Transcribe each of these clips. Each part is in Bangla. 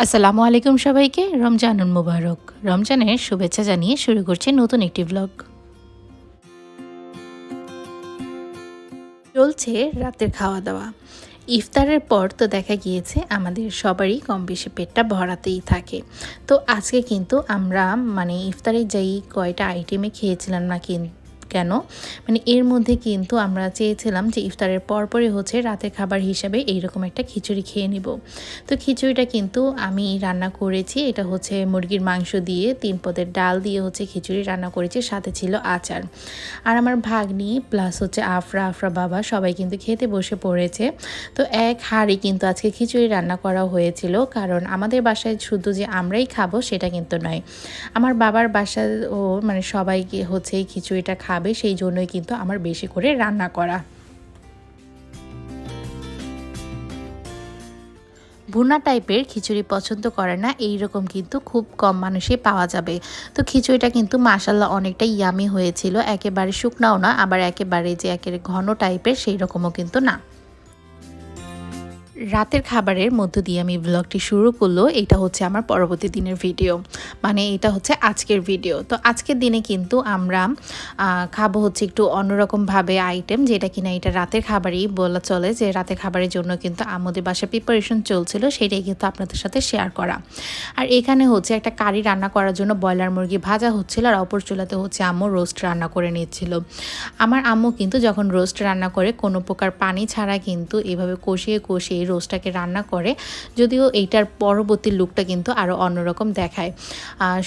আসসালামু আলাইকুম সবাইকে। রমজানুন মুবারক। রমজানের শুভেচ্ছা জানিয়ে শুরু করছে নতুন একটি ব্লগ চলছে রাতের খাওয়া দাওয়া ইফতারের পর তো দেখা গিয়েছে, আমাদের সবারই কম বেশি পেটটা ভরাতেই থাকে। তো আজকে কিন্তু আমরা মানে ইফতারে যেই কয়টা আইটেমে খেয়েছিলাম না কিন্তু কেন? মানে এর মধ্যে কিন্তু আমরা চেয়েছিলাম যে ইফতারের পরপরই হচ্ছে রাতের খাবার হিসাবে এইরকম একটা খিচুড়ি খেয়ে নিব। তো খিচুড়িটা কিন্তু আমি রান্না করেছি, এটা হচ্ছে মুরগির মাংস দিয়ে, তিন পদের ডাল দিয়ে হচ্ছে খিচুড়ি রান্না করেছি, সাথে ছিল আচার। আর আমার ভাগ্নি প্লাস হচ্ছে আফরা আফরা বাবা সবাই কিন্তু খেতে বসে পড়েছে। তো এক হাড়ি কিন্তু আজকে খিচুড়ি রান্না করা হয়েছিল, কারণ আমাদের বাসায় শুধু যে আমরাই খাব সেটা কিন্তু নয়। আমার বাবার বাসায় ও মানে সবাইকে হচ্ছে এই খিচুড়িটা খাবে। সেই জন্যই কিন্তু আমার বেশি করে রান্না করা। ভুনা টাইপের খিচুড়ি পছন্দ করে না এই রকম কিন্তু খুব কম মানুষই পাওয়া যাবে। তো খিচুড়িটা কিন্তু মাসাল্লাহ অনেকটা ইয়ামি হয়েছিল, একেবারে শুকনাও না, আবার একেবারে যে একেবারে ঘন টাইপের সেই রকমও কিন্তু না। রাতের খাবারের মধ্য দিয়ে আমি ব্লগটি শুরু করল, এটা হচ্ছে আমার পরবর্তী দিনের ভিডিও মানে এটা হচ্ছে আজকের ভিডিও তো আজকের দিনে কিন্তু আমরা খাব হচ্ছে একটু অন্যরকমভাবে আইটেম যেটা কিনা এটা রাতের খাবারই বলা চলে, যে রাতের খাবারের জন্য কিন্তু আমাদের বাসায় প্রিপারেশন চলছিল, সেটাই কিন্তু আপনাদের সাথে শেয়ার করা। আর এখানে হচ্ছে একটা কারি রান্না করার জন্য ব্রয়লার মুরগি ভাজা হচ্ছিল, আর অপর চুলাতে হচ্ছে আম্মু রোস্ট রান্না করে নিচ্ছিল। আমার আম্মু কিন্তু যখন রোস্ট রান্না করে, কোনো প্রকার পানি ছাড়া কিন্তু এভাবে কষিয়ে কষিয়ে রোস্টটাকে রান্না করে, যদিও এইটার পরবর্তী লুকটা কিন্তু আরও অন্যরকম দেখায়।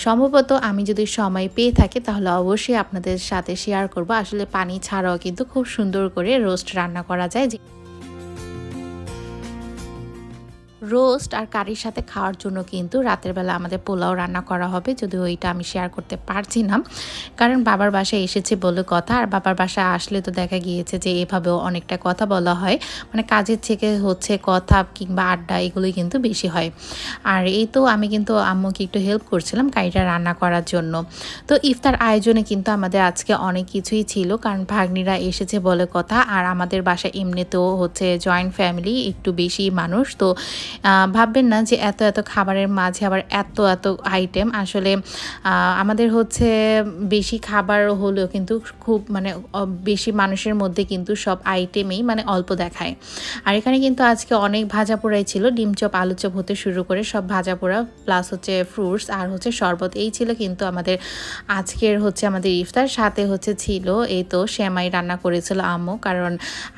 সম্ভবত আমি যদি সময় পেয়ে থাকি, তাহলে অবশ্যই আপনাদের সাথে শেয়ার করব। আসলে পানি ছাড়াও কিন্তু খুব সুন্দর করে রোস্ট রান্না করা যায়। রোস্ট আর কারির সাথে খাওয়ার জন্য কিন্তু রাতের বেলা আমাদের পোলাও রান্না করা হবে। যদিও ওইটা আমি শেয়ার করতে পারছি না। কারণ বাবার বাসায় এসেছে বলে কথা। আর বাবার বাসায় আসলে তো দেখা গিয়েছে যে এভাবেও অনেকটা কথা বলা হয়। মানে কাজের থেকে হচ্ছে কথা কিংবা আড্ডা এগুলোই কিন্তু বেশি হয়। আর এই তো আমি কিন্তু আম্মুকে একটু হেল্প করছিলাম কারিটা রান্না করার জন্য। তো ইফতার আয়োজনে কিন্তু আমাদের আজকে অনেক কিছুই ছিল। কারণ ভাগ্নিরা এসেছে বলে কথা। আর আমাদের বাসায় এমনিতেও হচ্ছে জয়েন্ট ফ্যামিলি একটু বেশি মানুষ। তো ভাববেন না যে এত এত খাবারের মাঝে আবার এত এত আইটেম আসলে আমাদের হচ্ছে বেশি খাবার হলেও কিন্তু খুব মানে বেশি মানুষের মধ্যে কিন্তু সব আইটেমেই মানে অল্প দেখায়। আর এখানে কিন্তু আজকে অনেক ভাজা পোড়াই ছিল, ডিম চপ, আলু চপ হতে শুরু করে সব ভাজা পোড়া প্লাস হচ্ছে ফ্রুটস আর হচ্ছে শরবত। এই ছিল কিন্তু আমাদের আজকের হচ্ছে আমাদের ইফতার। সাথে হচ্ছে ছিল এই তো শ্যামাই রান্না করেছিল আম্মু। কারণ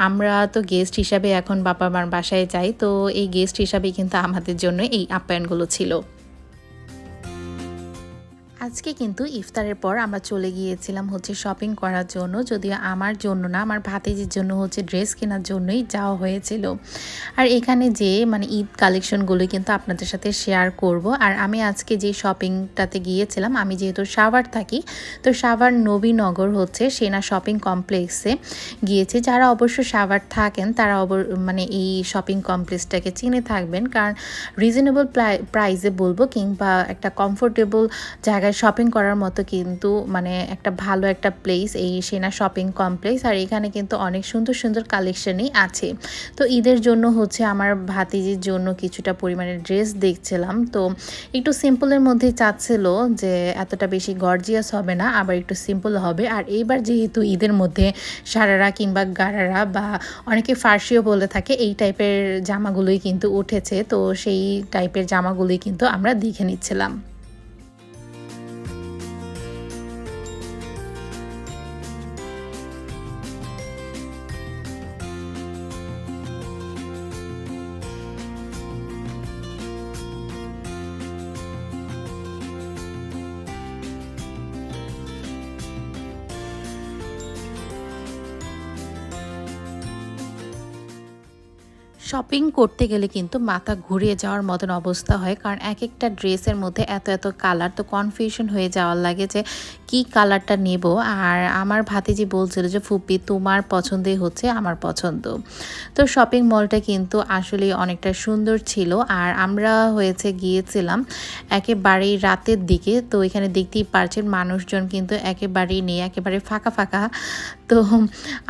আমরা তো গেস্ট হিসাবে এখন বাবা মার বাসায় যাই, তো এই গেস্ট হিসাবে কিন্তু আমাদের জন্য এই আপ্যায়নগুলো ছিল। আজকে কিন্তু ইফতারের পর আমরা চলে গিয়েছিলাম হচ্ছে শপিং করার জন্য, যদিও আমার জন্য না, আমার ভাতিজির জন্য হচ্ছে ড্রেস কেনার জন্যই যাওয়া হয়েছিল। আর এখানে যে মানে ঈদ কালেকশনগুলো কিন্তু আপনাদের সাথে শেয়ার করব। আর আমি আজকে যে শপিংটাতে গিয়েছিলাম, আমি যেহেতু সাভার থাকি, তো সাভার নবীনগর হচ্ছে সেনা শপিং কমপ্লেক্সে গিয়েছি। যারা অবশ্য সাভার থাকেন, তারা অব মানে এই শপিং কমপ্লেক্সটাকে চিনে থাকবেন। কারণ রিজনেবল প্রাইসে বলব কিংবা একটা কমফোর্টেবল জায়গায় শপিং করার মতো কিন্তু মানে একটা ভালো একটা প্লেস এই সেনা শপিং কমপ্লেক্স আর এখানে কিন্তু অনেক সুন্দর সুন্দর কালেকশনই আছে। তো ঈদের জন্য হচ্ছে আমার ভাতিজির জন্য কিছুটা পরিমাণে ড্রেস দেখছিলাম। তো একটু সিম্পলের মধ্যে চাচ্ছিল যে এতটা বেশি গর্জিয়াস হবে না, আবার একটু সিম্পল হবে। আর এইবার যেহেতু ঈদের মধ্যে সারারা কিংবা গারারা বা অনেকে ফার্সিও বলে থাকে, এই টাইপের জামাগুলোই কিন্তু উঠেছে। তো সেই টাইপের জামাগুলোই কিন্তু আমরা দেখে নিচ্ছিলাম। শপিং করতে গেলে কিন্তু মাথা ঘুরিয়ে যাওয়ার মতন অবস্থা হয়, কারণ এক একটা ড্রেসের মধ্যে এত এত কালার তো কনফিউশন হয়ে যাওয়ার লাগে যে কি কালারটা নেব। আর আমার ভাতিজি বলছিল যে, ফুপি, তোমার পছন্দই হচ্ছে আমার পছন্দ। তো শপিং মলটা কিন্তু আসলে অনেকটা সুন্দর ছিল। আর আমরা হয়েছে গিয়েছিলাম একেবারেই রাতের দিকে, তো এখানে দেখতেই পারছেন মানুষজন কিন্তু একেবারেই নেই, একেবারে ফাঁকা ফাঁকা। তো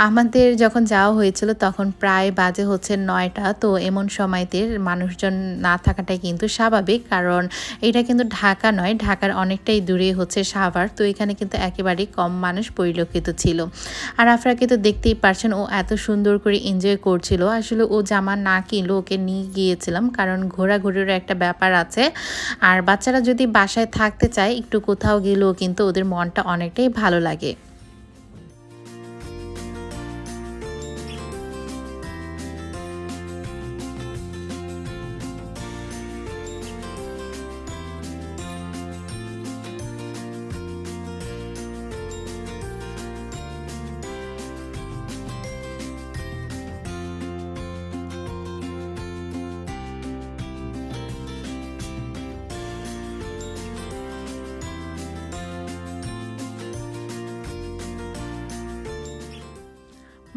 আমাদের যখন যাওয়া হয়েছিল তখন প্রায় বাজে হচ্ছে নয়টা তো এমন সময়তে মানুষজন না থাকাটাই কিন্তু স্বাভাবিক। কারণ এটা কিন্তু ঢাকা নয়, ঢাকার অনেকটাই দূরে হচ্ছে সাভার। তো এখানে কিন্তু একেবারেই কম মানুষ পরিলক্ষিত ছিল। আর আফরাকে তো দেখতেই পারছেন ও এত সুন্দর করে এনজয় করছিল। আসলে ও জামা না কিনলো ওকে নিয়ে গিয়েছিলাম। কারণ ঘোরাঘুরিরও একটা ব্যাপার আছে। আর বাচ্চারা যদি বাসায় থাকতে চায়, একটু কোথাও গেলেও কিন্তু ওদের মনটা অনেকটাই ভালো লাগে।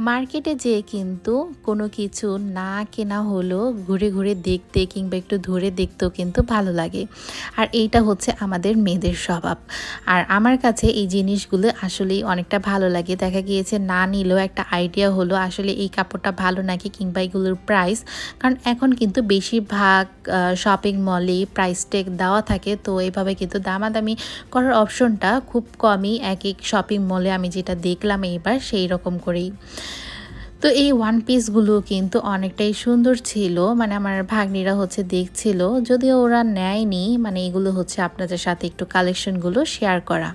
মার্কেটে যেয়ে কিন্তু কোনো কিছু না কেনা হলো ঘুরে ঘুরে দেখতে কিংবা একটু ধরে দেখতেও কিন্তু ভালো লাগে। আর এইটা হচ্ছে আমাদের মেয়েদের স্বভাব। আর আমার কাছে এই জিনিসগুলো আসলেই অনেকটা ভালো লাগে। দেখা গিয়েছে না নিলেও একটা আইডিয়া হলো আসলে এই কাপড়টা ভালো নাকি কিংবা এগুলোর প্রাইস কারণ এখন কিন্তু বেশিরভাগ শপিং মলে প্রাইস টেক দেওয়া থাকে। তো এইভাবে কিন্তু দামাদামি করার অপশনটা খুব কমই। এক এক শপিং মলে আমি যেটা দেখলাম এইবার সেই রকম করেই। তো এই ওয়ান পিসগুলো কিন্তু অনেকটাই সুন্দর ছিল। মানে আমার ভাগ্নিরা হচ্ছে দেখছিল। যদিও ওরা নেয়নি মানে এগুলো হচ্ছে আপনাদের সাথে একটু কালেকশনগুলো শেয়ার করা।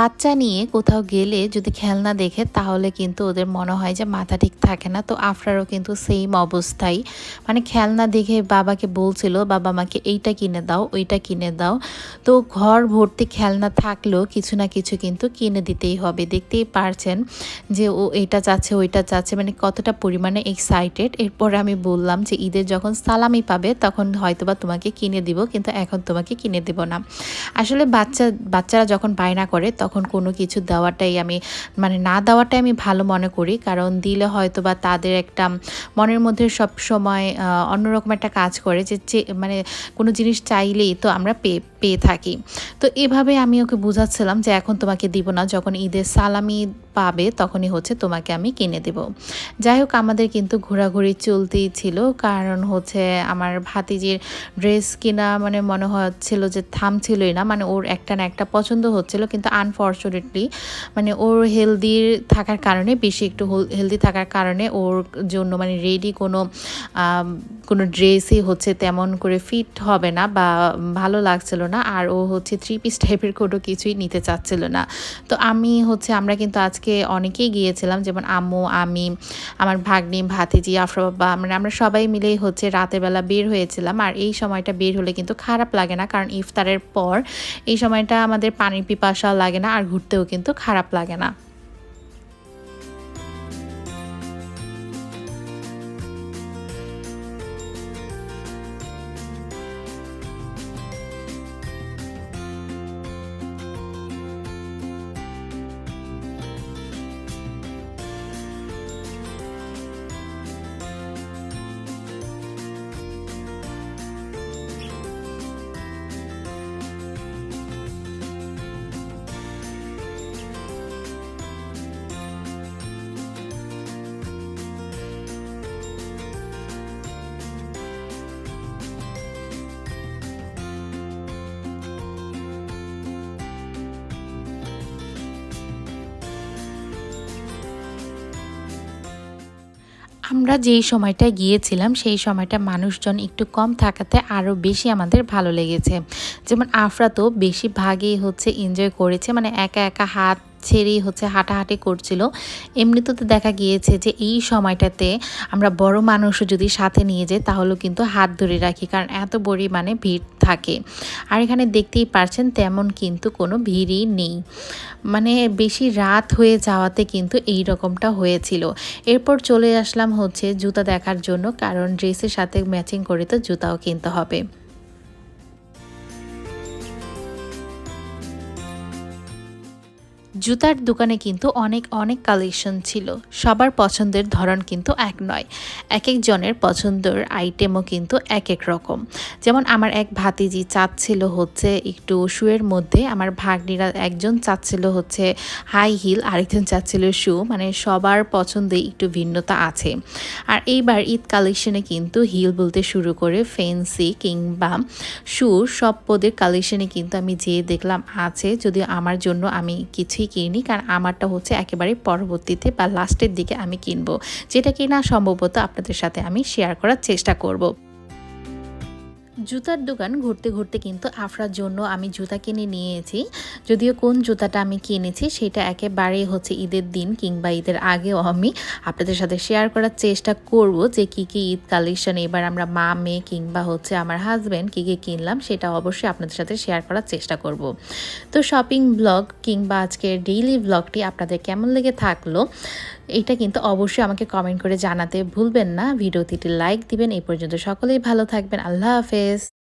বাচ্চা নিয়ে কোথাও গেলে যদি খেলনা দেখে, তাহলে কিন্তু ওদের মনে হয় যে মাথা ঠিক থাকে না। তো আফরারও কিন্তু সেম অবস্থাই। মানে খেলনা দেখে বাবাকে বলছিল, বাবা মাকে এইটা কিনে দাও, ওইটা কিনে দাও। তো ঘর ভর্তি খেলনা থাকলেও কিছু না কিছু কিন্তু কিনে দিতেই হবে। দেখতেই পারছেন যে ও এটা চাচ্ছে, ওইটা চাচ্ছে মানে কতটা পরিমাণে এক্সাইটেড এরপরে আমি বললাম যে ঈদের যখন সালামি পাবে, তখন হয়তোবা তোমাকে কিনে দিব, কিন্তু এখন তোমাকে কিনে দেব না। আসলে বাচ্চা, বাচ্চারা যখন বায়না করে তখন কোনো কিছু দেওয়াটাই আমি মানে না দেওয়াটাই আমি ভালো মনে করি। কারণ দিলে হয়তো বা তাদের একটা মনের মধ্যে সব সময় অন্যরকম একটা কাজ করে যে মানে কোনো জিনিস চাইলেই তো আমরা পেয়ে পেয়ে থাকি। তো এভাবে আমি ওকে বুঝাচ্ছিলাম যে এখন তোমাকে দিব না, যখন ঈদের সালামি পাবে তখনই হচ্ছে তোমাকে আমি কিনে দেব। যাই হোক, আমাদের কিন্তু ঘোরাঘুরি চলতেই ছিল, কারণ হচ্ছে আমার ভাতিজির ড্রেস কিনা মানে মনে হচ্ছিল যে থামছিলই না মানে ওর একটা না একটা পছন্দ হচ্ছিল, কিন্তু আনফর্চুনেটলি মানে ওর হেলদি থাকার কারণে, বেশি একটু হেলদি থাকার কারণে ওর জন্য মানে রেডি কোনো কোনো ড্রেসই হচ্ছে তেমন করে ফিট হবে না বা ভালো লাগছিল না, আর ও হচ্ছে থ্রি পিস টাইপের কোনো কিছুই নিতে চাচ্ছিল না। তো আমি হচ্ছে, আমরা কিন্তু আজকে অনেকেই গিয়েছিলাম, যেমন আম্মু, আমি, আমার ভাগ্নি, ভাতিজি, আফরা বাবা মানে আমরা সবাই মিলেই হচ্ছে রাতের বেলা বের হয়েছিলাম। আর এই সময়টা বের হলে কিন্তু খারাপ লাগে না, কারণ ইফতারের পর এই সময়টা আমাদের পানির পিপাসাও লাগে না, আর ঘুরতেও কিন্তু খারাপ লাগে না। আমরা যেই সময়টা গিয়েছিলাম, সেই সময়টা মানুষজন একটু কম থাকাতে আরও বেশি আমাদের ভালো লেগেছে। যেমন আফরা তো বেশি ভাগেই হচ্ছে এনজয় করেছে মানে একা একা হাত ছেড়েই হচ্ছে হাঁটাহাঁটি করছিল। এমনিতে তো দেখা গিয়েছে যে এই সময়টাতে আমরা বড় মানুষও যদি সাথে নিয়ে যাই, তাহলেও কিন্তু হাত ধরে রাখি, কারণ এত পরিমাণে ভিড় থাকে। আর এখানে দেখতেই পারছেন তেমন কিন্তু কোনো ভিড়ই নেই। মানে বেশি রাত হয়ে যাওয়াতে কিন্তু এই রকমটা হয়েছিল। এরপর চলে আসলাম হচ্ছে জুতা দেখার জন্য, কারণ ড্রেসের সাথে ম্যাচিং করে তো জুতাও কিনতে হবে। জুতার দোকানে কিন্তু অনেক অনেক কালেকশন ছিল। সবার পছন্দের ধরন কিন্তু এক নয়। এক একজনের পছন্দের আইটেমও কিন্তু এক এক রকম। যেমন আমার এক ভাতিজি চাচ্ছিল হচ্ছে একটু শুয়ের মধ্যে, আমার ভাগ্নিরা একজন চাচ্ছিল হচ্ছে হাই হিল আরেকজন চাচ্ছিল শু মানে সবার পছন্দে একটু ভিন্নতা আছে। আর এইবার ঈদ কালেকশনে কিন্তু হিল বলতে শুরু করে ফেন্সি কিংবা শু সব পদের কালেকশনে কিন্তু আমি যেয়ে দেখলাম আছে। যদিও আমার জন্য আমি কিছুই কিনি, কারণ আমারটা হচ্ছে একেবারে পরবর্তীতে বা লাস্টের দিকে আমি কিনবো। যেটা কিনা সম্ভবত আপনাদের সাথে আমি শেয়ার করার চেষ্টা করব। জুতার দোকান ঘুরতে ঘুরতে কিন্তু আফরার জন্য আমি জুতা কিনে নিয়েছি। যদিও কোন জুতাটা আমি কিনেছি সেটা একেবারেই হচ্ছে ঈদের দিন কিংবা ঈদের আগেও আমি আপনাদের সাথে শেয়ার করার চেষ্টা করব যে কি কি ঈদ কালেকশন এবার আমরা মা, মেয়ে কিংবা হচ্ছে আমার হাজব্যান্ড কী কী কিনলাম সেটা অবশ্যই আপনাদের সাথে শেয়ার করার চেষ্টা করব। তো শপিং ব্লগ কিংবা আজকের ডেইলি ব্লগটি আপনাদের কেমন লেগে থাকল? এটা কিন্তু অবশ্যই আমাকে কমেন্ট করে জানাতে ভুলবেন না। ভিডিওটিতে লাইক দিবেন। এই পর্যন্ত সকলেই ভালো থাকবেন। আল্লাহ হাফেজ।